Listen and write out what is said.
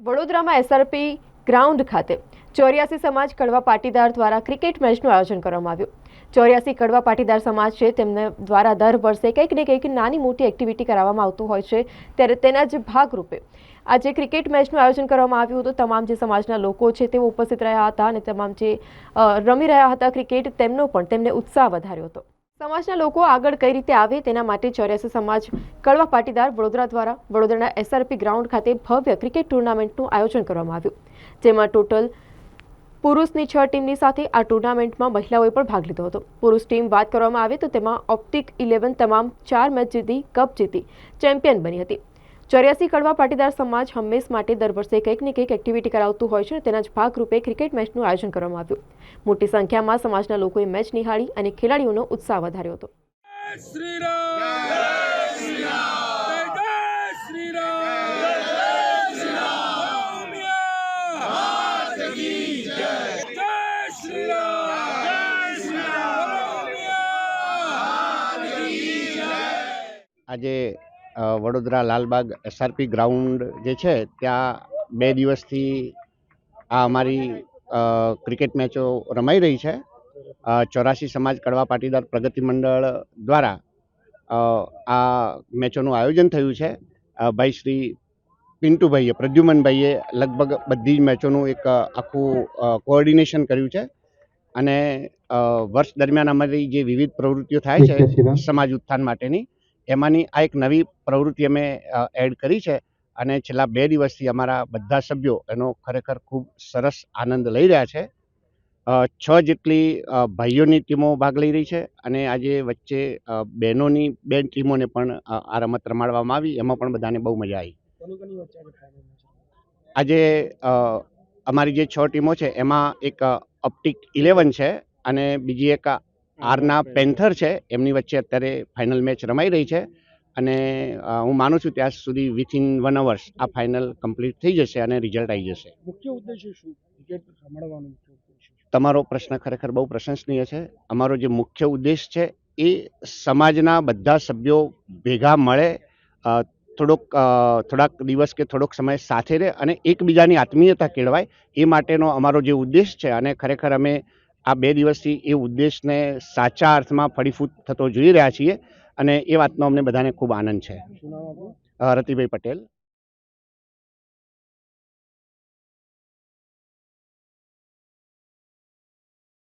વડોદરામાં SRP ground ખાતે ચોર્યાસી સમાજ કડવા પાટીદાર દ્વારા ક્રિકેટ મેચનું આયોજન કરવામાં આવ્યું. ચોર્યાસી કડવા પાટીદાર સમાજ છે, તેમને દ્વારા દર વર્ષે કંઈક ને કંઈક નાની મોટી એક્ટિવિટી કરાવવામાં આવતું હોય છે, ત્યારે તેના જ ભાગરૂપે આજે ક્રિકેટ મેચનું આયોજન કરવામાં આવ્યું હતું. તમામ જે સમાજના લોકો છે, તેઓ ઉપસ્થિત રહ્યા હતા અને તમામ જે રમી રહ્યા હતા ક્રિકેટ, તેમનો પણ તેમને ઉત્સાહ વધાર્યો હતો. સમાજના લોકો આગળ કઈ રીતે આવે તેના માટે ચોર્યાસી સમાજ કડવા પાટીદાર વડોદરા દ્વારા વડોદરાના એસઆરપી ગ્રાઉન્ડ ખાતે ભવ્ય ક્રિકેટ ટુર્નામેન્ટનું આયોજન કરવામાં આવ્યું. જેમાં ટોટલ પુરુષની છ ટીમની સાથે આ ટુર્નામેન્ટમાં મહિલાઓએ પણ ભાગ લીધો હતો. પુરુષ ટીમ વાત કરવામાં આવે તો તેમાં ઓપ્ટિક ઇલેવન તમામ ચાર મેચ જીતી, કપ જીતી, ચેમ્પિયન બની હતી. ચોર્યાસી કડવા પાટીદાર સમાજ હંમેશ માટે દર વર્ષે કંઈક ને કંઈક એક્ટિવિટી કરાવતું હોય છે અને તેના જ ભાગરૂપે ક્રિકેટ મેચનું આયોજન કરવામાં આવ્યું. મોટી સંખ્યામાં સમાજના લોકોએ મેચ નિહાળી અને ખેલાડીઓનો ઉત્સાહ વધાર્યો હતો. જય શ્રી રામ જય શ્રી રામ જય શ્રી રામ જય શ્રી રામ જય શ્રી રામ જય શ્રી રામ આજે વડોદરા લાલબાગ એસઆરપી ગ્રાઉન્ડ જે છે ત્યાં બે દિવસથી આ અમારી ક્રિકેટ મેચો રમાઈ રહી છે. ચોરાસી સમાજ કડવા પાટીદાર પ્રગતિ મંડળ દ્વારા આ મેચોનું આયોજન થયું છે. ભાઈ શ્રી પિન્ટુભાઈએ પ્રદ્યુમનભાઈએ લગભગ બધી જ મેચોનું એક આખું કોઓર્ડિનેશન કર્યું છે. અને વર્ષ દરમિયાન અમારી જે વિવિધ પ્રવૃત્તિઓ થાય છે સમાજ ઉત્થાન માટેની એમાંની આ એક નવી પ્રવૃત્તિ અમે એડ કરી છે અને છેલ્લા બે દિવસથી અમારા બધા સભ્યો એનો ખરેખર ખૂબ સરસ આનંદ લઈ રહ્યા છે. છ જેટલી ભાઈઓની ટીમો ભાગ લઈ રહી છે અને આજે વચ્ચે બહેનોની બે ટીમોને પણ આ રમત રમાડવામાં આવી એમાં પણ બધાને બહુ મજા આવી. આજે અમારી જે છ ટીમો છે એમાં એક ઓપ્ટિક ઇલેવન છે અને બીજી એક આરના પેન્થર છે એમની વચ્ચે અત્યારે ફાઇનલ મેચ રમાઈ રહી છે અને હું માનું છું ત્યાં સુધી વિથિન વન અવર્સ આ ફાઇનલ કમ્પ્લીટ થઈ જશે અને રિઝલ્ટ આવી જશે. મુખ્ય ઉદ્દેશ્ય શું? ક્રિકેટ રમાડવાનો મુખ્ય ઉદ્દેશ્ય શું? તમારો પ્રશ્ન ખરેખર બહુ પ્રશંસનીય છે. અમારો જે મુખ્ય ઉદ્દેશ છે એ સમાજના બધા સભ્યો ભેગા મળે થોડોક થોડાક દિવસ કે થોડોક સમય સાથે રહે અને એકબીજાની આત્મીયતા કેળવાય એ માટેનો અમારો જે ઉદ્દેશ છે અને ખરેખર અમે આ બે દિવસથી એ ઉદ્દેશને સાચા અર્થમાં ફળીફૂટ થતો જોઈ રહ્યા છીએ અને એ વાતનો અમને બધાને ખૂબ આનંદ છે. રતિભાઈ પટેલ.